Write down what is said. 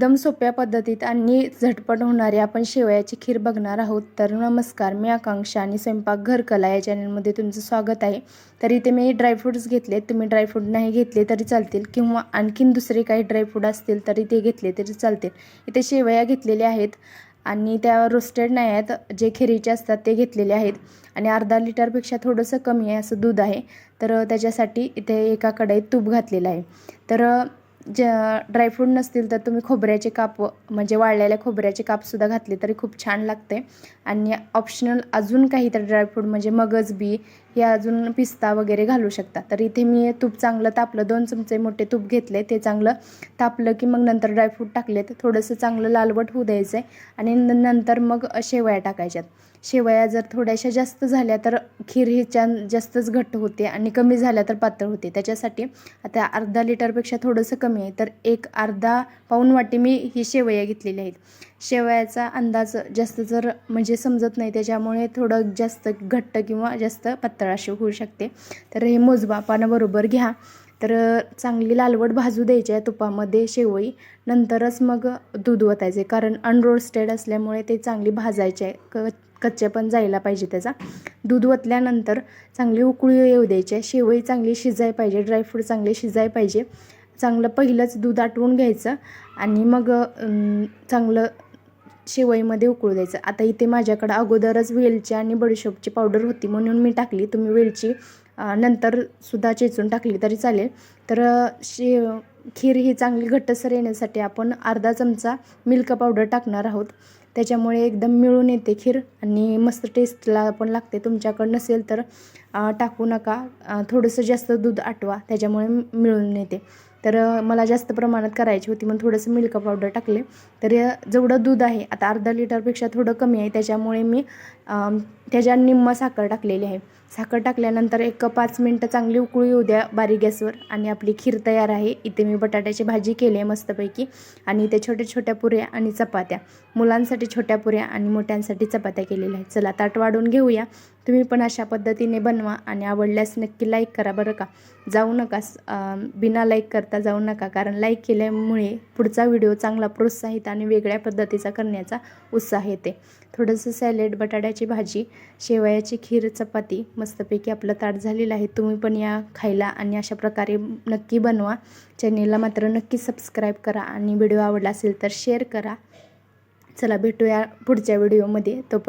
एकदम सोप्या पद्धतीत आणि झटपट होणारी आपण शेवयाची खीर बघणार आहोत. तर नमस्कार मी आकांक्षा आणि स्वयंपाकघर कला या चॅनलमध्ये तुमचं स्वागत आहे. तर इथे मी ड्रायफ्रूट्स घेतले. तुम्ही ड्रायफ्रूट नाही घेतले तरी चालतील किंवा आणखीन दुसरे काही ड्रायफ्रूट असतील तरी ते घेतले तरी चालतील. इथे शेवया घेतलेल्या आहेत आणि त्या रोस्टेड नाही आहेत. जे खिरीचे असतात ते घेतलेले आहेत. आणि अर्धा लिटरपेक्षा थोडंसं कमी आहे असं दूध आहे. तर त्याच्यासाठी इथे एका कढईत तूप घातलेलं आहे. तर ज ड्रायफ्रूट नसतील तर तुम्ही खोबऱ्याचे काप म्हणजे वाळलेल्या खोबऱ्याचे कापसुद्धा घातले तरी खूप छान लागते. आणि ऑप्शनल अजून काही तर ड्रायफ्रूट म्हणजे मगज बी हे अजून पिस्ता वगैरे घालू शकता. तर इथे मी तूप चांगलं तापलं दोन चमचे मोठे तूप घेतले ते चांगलं तापलं की मग नंतर ड्रायफ्रूट टाकले तर थोडंसं चांगलं लालवट होऊ द्यायचं आहे आणि न- नंतर मग शेवया टाकायच्यात. शेवया जर थोड्याशा जास्त झाल्या तर खीर ही छान जास्तच घट्ट होते आणि कमी झाल्या तर पातळ होते. त्याच्यासाठी आता अर्धा लिटरपेक्षा थोडंसं कमी आहे. तर एक अर्धा पाऊण वाटी मी ही शेवया घेतलेली आहेत. शेवयाचा अंदाज जास्त जर म्हणजे समजत नाही त्याच्यामुळे थोडं जास्त घट्ट किंवा जास्त पातळ अशी होऊ शकते. तर हे मोजमापानं घ्या. तर चांगली लालवट भाजू द्यायची आहे तुपामध्ये शेवई. नंतरच मग दूध ओतायचे कारण अनरोस्टेड असल्यामुळे ते चांगली भाजायचे आहे. क कच्चे पण जायला पाहिजे त्याचा. दूध ओतल्यानंतर चांगली उकळी येऊ द्यायची. आहे शेवई चांगली शिजाय पाहिजे. ड्रायफ्रूट चांगले शिजाय पाहिजे. चांगलं पहिलंच दूध आटवून घ्यायचं आणि मग चांगलं शेवईमध्ये उकळू द्यायचं. आता इथे माझ्याकडं अगोदरच वेलची आणि बडीशोपची पावडर होती म्हणून मी टाकली. तुम्ही वेलची नंतर सुद्धा चेचून टाकली तरी चालेल. तर शे खीर ही चांगली घट्टसर येण्यासाठी आपण अर्धा चमचा मिल्क पावडर टाकणार आहोत. त्याच्यामुळे एकदम मिळून येते खीर आणि मस्त टेस्टला पण लागते. तुमच्याकडं नसेल तर टाकू नका. थोडंसं जास्त दूध आटवा त्याच्यामुळे मिळून येते तर मला जास्त प्रमाणात करायची होती मग थोडंसं मिल्क पावडर टाकले. तर जेवढं दूध आहे आता अर्धा लिटरपेक्षा थोडं कमी आहे. त्याच्यामुळे मी त्याच्या निम्मा साखर टाकलेली आहे. साखर टाकल्यानंतर एक पाच मिनटं चांगली उकळी येऊ द्या बारीक गॅसवर आणि आपली खीर तयार आहे. इथे मी बटाट्याची भाजी केली आहे मस्तपैकी. आणि त्या छोट्या छोट्या पुऱ्या आणि चपात्या. मुलांसाठी छोट्या पुऱ्या आणि मोठ्यांसाठी चपात्या केलेल्या आहेत. चला ताट वाढून घेऊया. तुम्ही पण अशा पद्धतीने बनवा आणि आवडल्यास नक्की लाईक करा बरं का. जाऊ नका स- बिना लाईक करता जाऊ नका कारण लाईक केल्यामुळे पुढचा व्हिडिओ चांगला प्रोत्साहित आणि वेगळ्या पद्धतीचा करण्याचा उत्साह येते. थोडंसं सॅलेड बटाट्याची भाजी शेवयाची खीर चपाती मस्तपैकी आपलं ताट झालेलं आहे. तुम्ही पण या खायला आणि अशा प्रकारे नक्की बनवा. चॅनेलला मात्र नक्की सबस्क्राईब करा आणि व्हिडिओ आवडला असेल तर शेअर करा. चला भेटूया पुढच्या व्हिडिओमध्ये तोपर्यंत